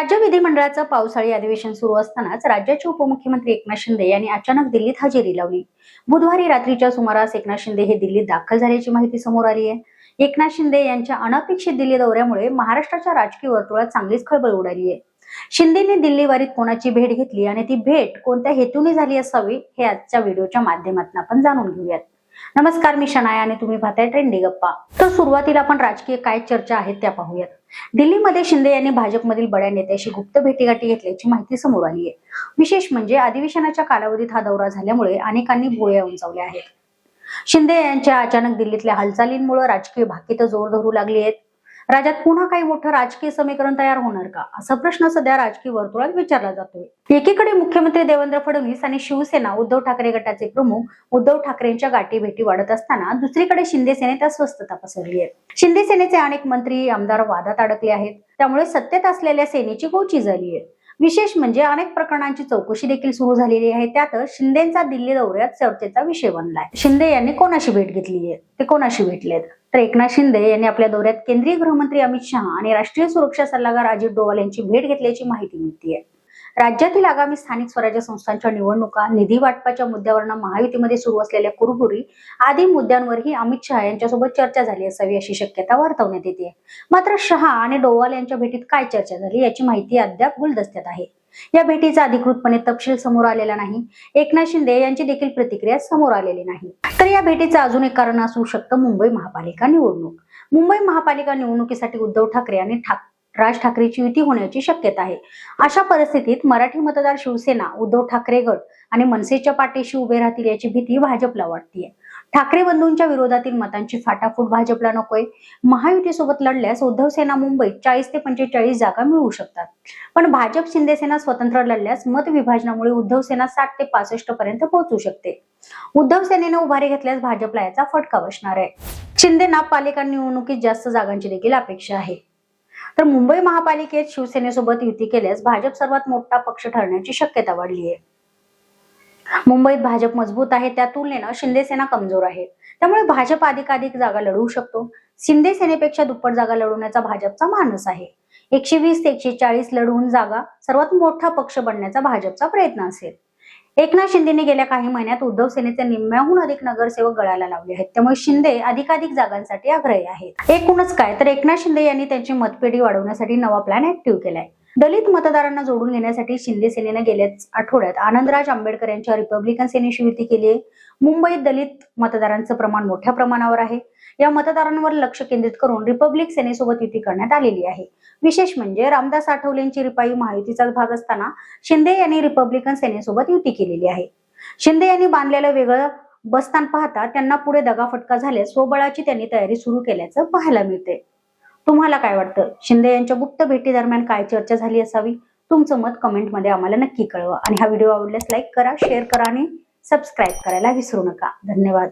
राज्य विधिमंडळाचं पावसाळी अधिवेशन सुरू असतानाच राज्याचे उपमुख्यमंत्री एकनाथ शिंदे यांनी अचानक दिल्लीत हजेरी लावली. बुधवारी रात्रीच्या सुमारास एकनाथ शिंदे हे दिल्लीत दाखल झाल्याची माहिती समोर आली आहे. एकनाथ शिंदे यांच्या अनपेक्षित दिल्ली दौऱ्यामुळे महाराष्ट्राच्या राजकीय वर्तुळात चांगलीच खळबळ उडाली आहे. शिंदेने दिल्लीवारीत कोणाची भेट घेतली आणि ती भेट कोणत्या हेतूने झाली असावी हे आजच्या व्हिडिओच्या माध्यमातून आपण जाणून घेऊयात. नमस्कार मी शनाया आणि तुम्ही पाहताय ट्रेंडी गप्पा. तर सुरुवातीला आपण राजकीय काय चर्चा आहेत त्या पाहूयात. दिल्लीमध्ये शिंदे यांनी भाजपमधील बड्या नेत्याशी गुप्त भेटीगाठी घेतल्याची माहिती समोर आली आहे. विशेष म्हणजे अधिवेशनाच्या कालावधीत हा दौरा झाल्यामुळे अनेकांनी भुवया उंचावल्या आहेत. शिंदे यांच्या अचानक दिल्लीतल्या हालचालींमुळे राजकीय भाकीत जोर धरू लागली आहेत. राज्यात पुन्हा काही मोठं राजकीय समीकरण तयार होणार का? असा प्रश्न सध्या राजकीय वर्तुळात विचारला जातोय. एकीकडे मुख्यमंत्री देवेंद्र फडणवीस आणि शिवसेना उद्धव ठाकरे गटाचे प्रमुख उद्धव ठाकरेंच्या गाठी भेटी वाढत असताना दुसरीकडे शिंदे सेनेत अस्वस्थता पसरली आहे. शिंदे सेनेचे अनेक मंत्री आमदार वादात अडकले आहेत. त्यामुळे सत्तेत असलेल्या सेनेची गोची झाली आहे. विशेष म्हणजे अनेक प्रकरणांची चौकशी देखील सुरू झालेली आहे. त्यातच शिंदेचा दिल्ली दौऱ्यात चर्चेचा विषय बनलाय. शिंदे यांनी कोणाशी भेट घेतली आहे? ते कोणाशी भेटलेत तर एकनाथ शिंदे यांनी आपल्या दौऱ्यात केंद्रीय गृहमंत्री अमित शहा आणि राष्ट्रीय सुरक्षा सल्लागार अजित डोवाल यांची भेट घेतल्याची माहिती मिळते राज्यातील आगामी स्थानिक स्वराज्य संस्थांच्या निवडणुका निधी वाटपाच्या मुद्द्यावरनं महायुतीमध्ये सुरू असलेल्या कुरबुरी आदी मुद्द्यांवरही अमित शहा यांच्यासोबत चर्चा झाली असावी अशी शक्यता वर्तवण्यात येते. मात्र शहा आणि डोवाल यांच्या भेटीत काय चर्चा झाली याची माहिती अद्याप गुलदस्त्यात आहे. या भेटीचा अधिकृतपणे तपशील समोर आलेला नाही. एकनाथ शिंदे यांची देखील प्रतिक्रिया समोर आलेली नाही. तर या भेटीचं अजून एक कारण असू शकतं मुंबई महापालिका निवडणूक. मुंबई महापालिका निवडणुकीसाठी उद्धव ठाकरे आणि ठाकरे राज ठाकरेची युती होण्याची शक्यता आहे. अशा परिस्थितीत मराठी मतदार शिवसेना उद्धव ठाकरे गट आणि मनसेच्या पाठीशी उभे राहतील याची भीती भाजपला वाटतीये. ठाकरे बंधूंच्या विरोधातील मतांची फाटाफूट भाजपला नकोय. महायुतीसोबत लढल्यास उद्धव सेना मुंबईत चाळीस ते पंचेचाळीस जागा मिळवू शकतात. पण भाजप शिंदेसेना स्वतंत्र लढल्यास मत विभाजनामुळे उद्धव सेना साठ ते पासष्ट पर्यंत पोहोचू शकते. उद्धव सेनेनं उभारी घेतल्यास भाजपला याचा फटका बसणार आहे. शिंदेना पालिका निवडणुकीत जास्त जागांची देखील अपेक्षा आहे. तर मुंबई महापालिकेत शिवसेनेसोबत युती केल्यास भाजप सर्वात मोठा पक्ष ठरण्याची शक्यता वाढली आहे. मुंबईत भाजप मजबूत आहे त्या तुलनेनं शिंदेसेना कमजोर आहे. त्यामुळे भाजप अधिकाधिक जागा लढवू शकतो. शिंदे सेनेपेक्षा दुप्पट जागा लढवण्याचा भाजपचा मानस आहे. एकशे वीस ते एकशे चाळीस लढवून जागा सर्वात मोठा पक्ष बनण्याचा भाजपचा प्रयत्न असेल. एकनाथ शिंदेने गेल्या काही महिन्यात उद्धव सेनेचे निम्म्याहून अधिक नगरसेवक गळाला लावले आहेत. त्यामुळे शिंदे अधिकाधिक जागांसाठी आग्रही आहेत. एकूणच काय? तर एकनाथ शिंदे यांनी त्यांची मतपेढी वाढवण्यासाठी नवा प्लॅन ऍक्टिव्ह केलाय. दलित मतदारांना जोडून घेण्यासाठी शिंदे सेनेनं गेल्याच आठवड्यात आनंदराज आंबेडकर यांच्या रिपब्लिकन सेनेशी युती केली आहे. मुंबईत दलित मतदारांचं प्रमाण मोठ्या प्रमाणावर आहे. या मतदारांवर लक्ष केंद्रित करून रिपब्लिक सेनेसोबत युती करण्यात आलेली आहे. विशेष म्हणजे रामदास आठवलेंची रिपाई महायुतीचाच भाग असताना शिंदे यांनी रिपब्लिकन सेनेसोबत युती केलेली आहे. शिंदे यांनी बांधलेलं वेगळं बसस्थान पाहता त्यांना पुढे दगाफटका झाल्यास स्वबळाची त्यांनी तयारी सुरू केल्याचं पाहायला मिळते तुम्हाला काय वाटतं? शिंदे यांच्या गुप्त भेटी दरम्यान काय चर्चा झाली असावी? तुमचं मत कमेंटमध्ये आम्हाला नक्की कळवा. आणि हा व्हिडिओ आवडल्यास लाईक करा शेअर करा आणि सबस्क्राईब करायला विसरू नका. धन्यवाद.